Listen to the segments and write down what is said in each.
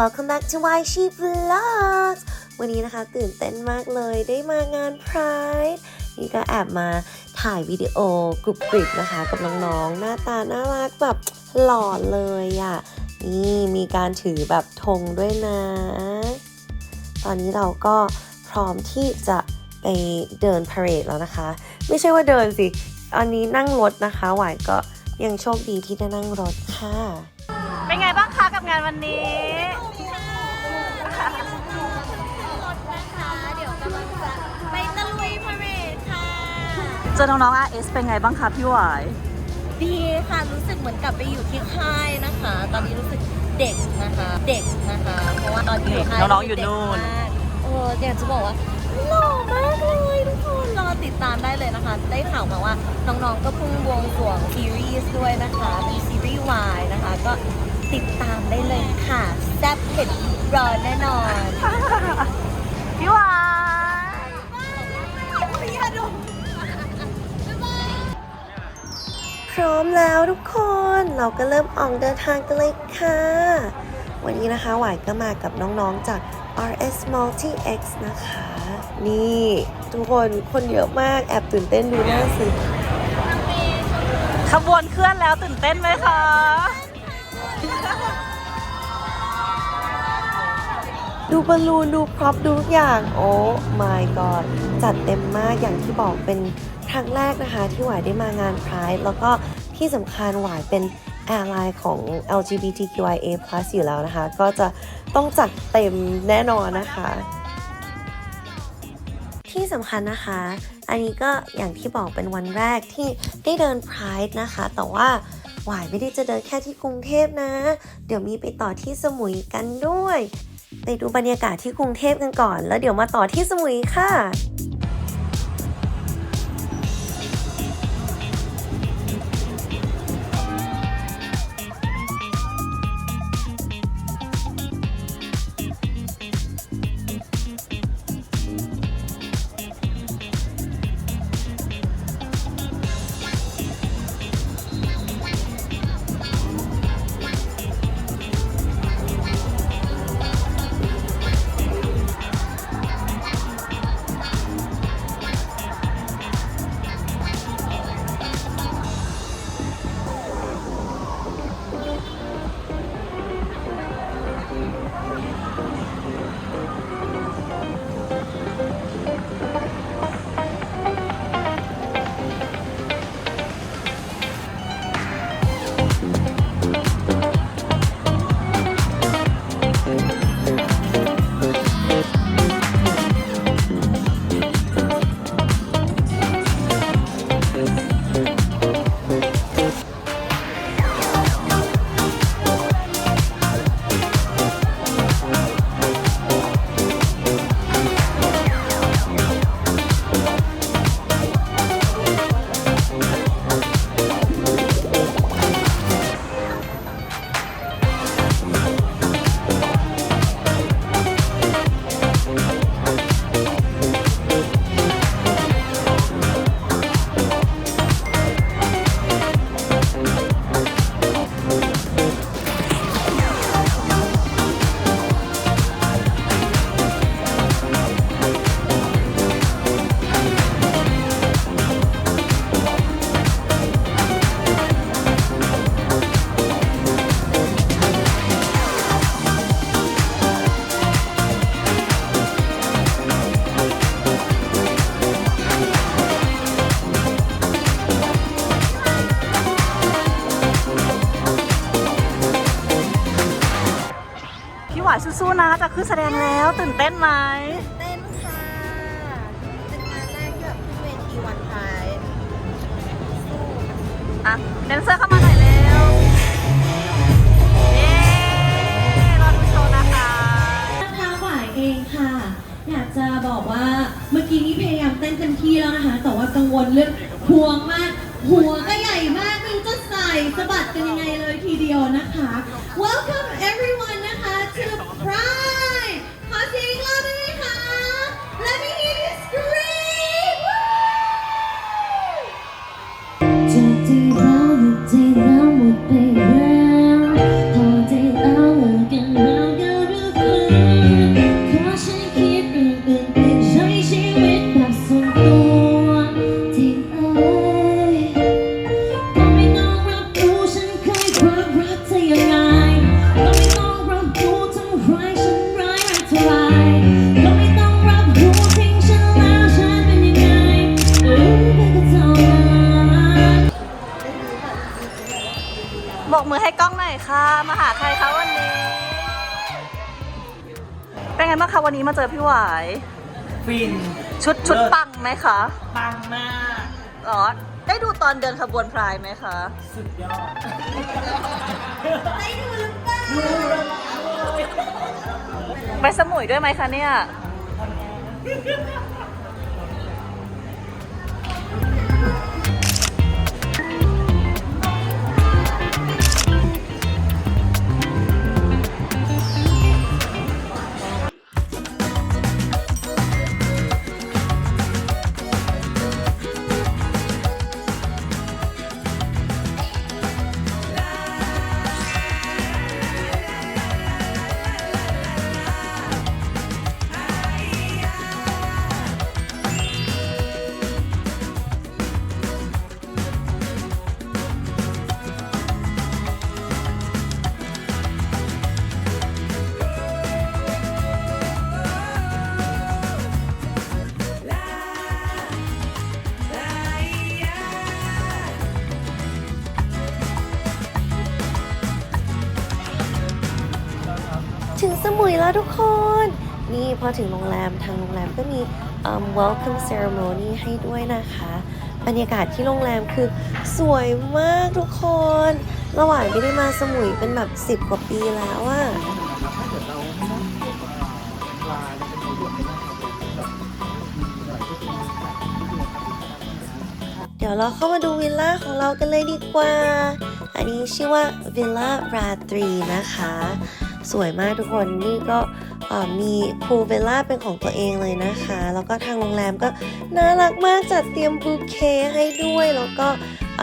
Welcome back to Y She Vlogs วันนี้นะคะตื่นเต้นมากเลยได้มางาน Pride นี่ก็แอบมาถ่ายวิดีโอกรุบกริบนะคะ กับน้องๆ หน้าตาน่ารักแบบหล่อเลยอะ่ะ นี่มีการถือแบบธงด้วยนะ ตอนนี้เราก็พร้อมที่จะไปเดินพาเรดแล้วนะคะ ไม่ใช่ว่าเดินสิ อันนี้นั่งรถนะคะ หวายก็ยังโชคดีที่ได้นั่งรถค่ะ เป็นไงบ้างคะกับงานวันนี้ จอน้องๆ RS เป็นไงบ้างคะพี่หวาย ดีค่ะรู้สึกเหมือนกลับไปอยู่ที่ค่ายนะคะ ตอนนี้รู้สึกเด็กนะคะ เด็กนะคะ เพราะว่าตอนอยู่ค่ายน้องๆอยู่นู่นเด็กมากเอออยากจะบอกว่าหล่อมากเลยทุกคนรอติดตามได้เลยนะคะ ได้ข่าวมาว่าน้องๆ ก็เพิ่งบวงสรวงซีรีส์ด้วยนะคะเป็นซีรีส์วายนะคะ ก็ติดตามได้เลยค่ะแซ่บเผ็ดร้อนแน่นอน แล้วทุกคนเราก็เริ่มออกเดินทางกันเลยค่ะ วันนี้นะคะหวายก็มากับน้องๆจาก RS Multi X นะคะ นี่ทุกคนคนเยอะมากแอบตื่นเต้นดูหน้าสิขบวนเคลื่อนแล้วตื่นเต้นไหมคะดูบอลลูนดูพร็อพดูทุกอย่าง โอ้ my god จัดเต็มมากอย่างที่บอกเป็นครั้งแรกนะคะ ที่หวายได้มางาน Pride แล้วก็ ที่สำคัญหวายเป็นแอร์ไลน์ของ LGBTQIA+ อยู่แล้วนะคะ ก็จะต้องจัดเต็มแน่นอนนะคะ ที่สำคัญนะคะ อันนี้ก็อย่างที่บอกเป็นวันแรกที่ได้เดิน Pride นะคะ แต่ว่าหวายไม่ได้จะเดินแค่ที่กรุงเทพนะ เดี๋ยวมีไปต่อที่สมุยกันด้วย ไปดูบรรยากาศที่กรุงเทพกันก่อน แล้วเดี๋ยวมาต่อที่สมุยค่ะ เต้นไหมเต้นค่ะ เป็นงานแรกที่แบบขึ้นเวทีวันไทยอะแดนเซอร์เข้ามาหน่อยเร็ วันนี้มาเจอพี่หวาย ฟินชุดชุดเลิศปังไหมคะปังมากอ๋อได้ดูตอนเดินขบวนพรายไหมคะ สุดยอดไปสมุยด้วยไหมคะเนี่ย สมุยแล้วทุกคน นี่พอถึงโรงแรมทางโรงแรมก็มีเอิ่ม welcome ceremony ให้ด้วยนะคะ บรรยากาศที่โรงแรมคือสวยมากทุกคน ระหว่างไม่ได้มาสมุยเป็นแบบ 10 กว่าปีแล้วอะเดี๋ยวเราเข้ามาดูวิลล่าของเรากันเลยดีกว่า อันนี้ชื่อว่าวิลล่าราตรีนะคะ สวยมากทุกคนนี่ก็มีพูลเวลล่าเป็นของตัวเองเลยนะคะ แล้วก็ทางโรงแรมก็น่ารักมากจัดเตรียมบูเคให้ด้วยแล้วก็อ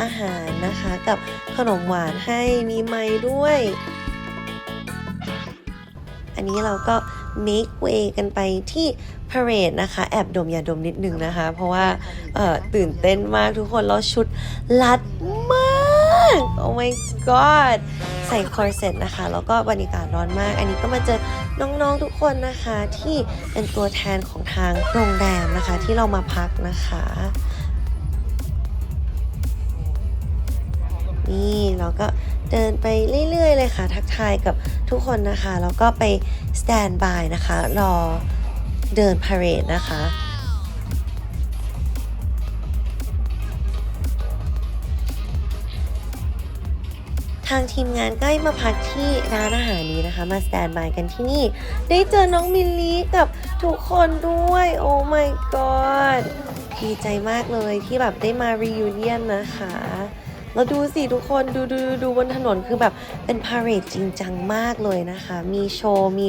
อาหารนะคะกับขนมหวานให้มีไม้ด้วย อันนี้เราก็ make way กันไปที่ parade นะคะ แอบดมยาดมนิดนึงนะคะ เพราะว่าตื่นเต้นมากทุกคนแล้วชุดลัดมาก oh my god ใส่คอร์เซ็ตนะคะ แล้วก็บรรยากาศร้อนมาก อันนี้ก็มาเจอน้องๆทุกคนนะคะที่เป็นตัวแทนของทางโรงแรมนะคะ ที่เรามาพักนะคะ นี่เราก็เดินไปเรื่อยๆเลยค่ะ ทักทายกับทุกคนนะคะ แล้วก็ไปสแตนบายนะคะ รอเดินพาเรดนะคะ ทางทีมงานก็ให้มาพักที่ร้านอาหารนี้นะคะ มาสแตนบายกันที่นี่ ได้เจอน้องมิลลี่กับทุกคนด้วย โอ้ my god ดีใจมากเลยที่แบบได้มา reunion นนะคะแล้วดูสิทุกคนดูดูดูบนถนนคือแบบเป็นพาเรดจริงจังมากเลยนะคะ มีโชว์ มี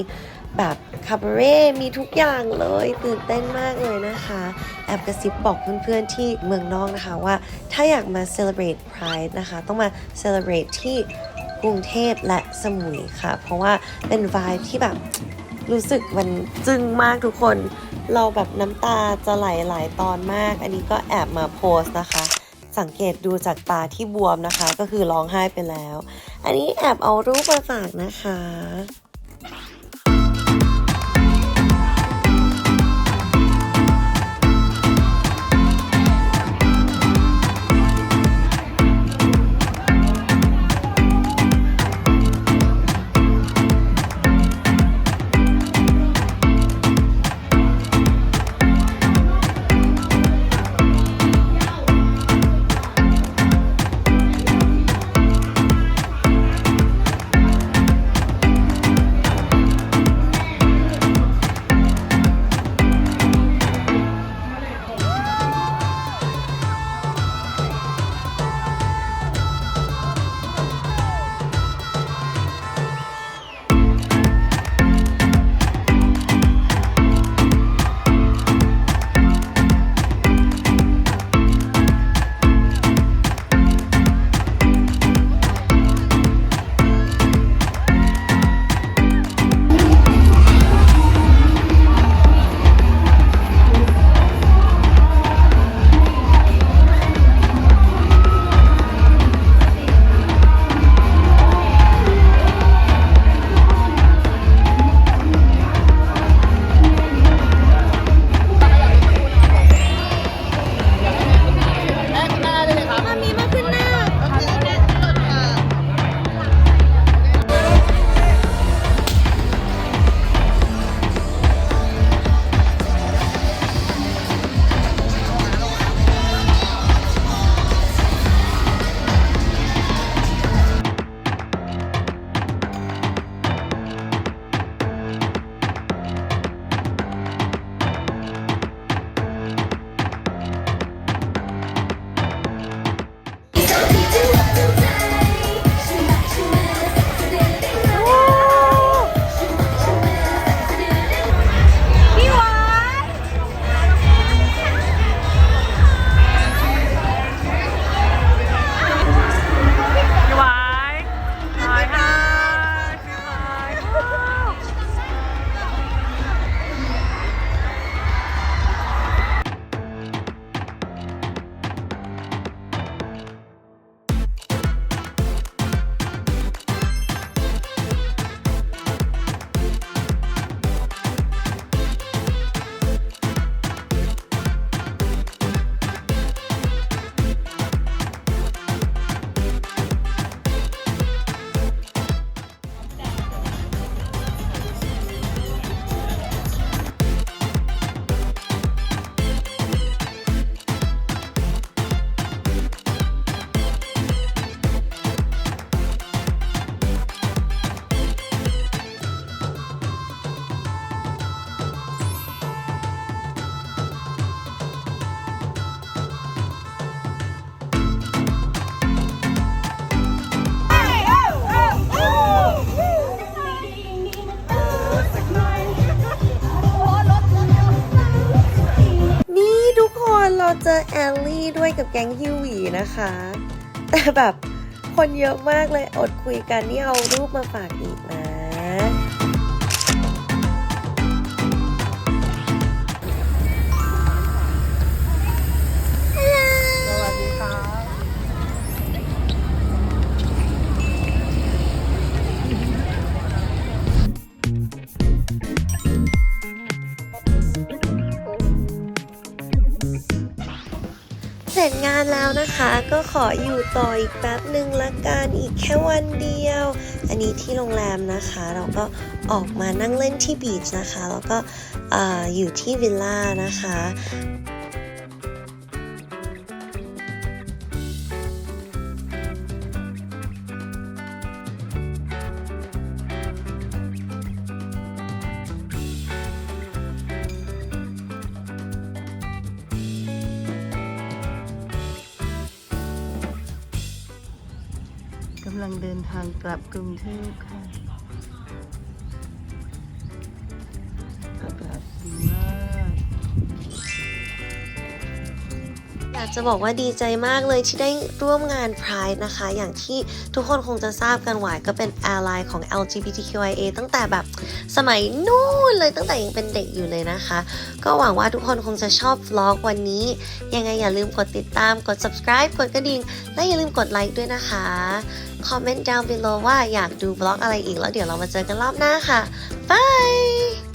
แบบคาบาเร่มีทุกอย่างเลยตื่นเต้นมากเลยนะคะ แอบกระซิบบอกเพื่อนๆที่เมืองนอกนะคะว่า ถ้าอยากมา celebrate Pride นะคะ ต้องมา celebrate ที่กรุงเทพและสมุยค่ะ เพราะว่าเป็น vibe ที่แบบรู้สึกมันจึ้งมากทุกคน เราแบบน้ำตาจะไหลหลายตอนมาก อันนี้ก็แอบมาโพสนะคะ สังเกตดูจากตาที่บวมนะคะ ก็คือร้องไห้ไปแล้ว อันนี้แอบเอารูปมาฝากนะคะ ราเจอแอลลี่ด้วยกับแก๊งฮิวีนะคะ แต่แบบคนเยอะมากเลยอดคุยกันนี่เอารูปมาฝากอีกนะานแล้วนะคะ ก็ขออยู่ต่ออีกแป๊บหนึ่งละกันอีกแค่วันเดียว อันนี้ที่โรงแรมนะคะ เราก็ออกมานั่งเล่นที่บีชนะคะ แล้วก็ออยู่ที่วิลล่านะคะำลังเดินทางกลับกรุงเทพค่ะ จะบอกว่าดีใจมากเลยที่ได้ร่วมงาน Pride นะคะ อย่างที่ทุกคนคงจะทราบกันหวายก็เป็นแอร์ไลน์ของ LGBTQIA ตั้งแต่แบบสมัยนู่นเลยตั้งแต่ยังเป็นเด็กอยู่เลยนะคะ ก็หวังว่าทุกคนคงจะชอบวล็อกวันนี้ ยังไงอย่าลืมกดติดตามกด subscribe กดกระดิ่ง และอย่าลืมกดไลค์ด้วยนะคะคอมเมนต์ down below ว่าอยากดูบล็อกอะไรอีกแล้วเดี๋ยวเรามาเจอกันรอบหน้าค่ะบาย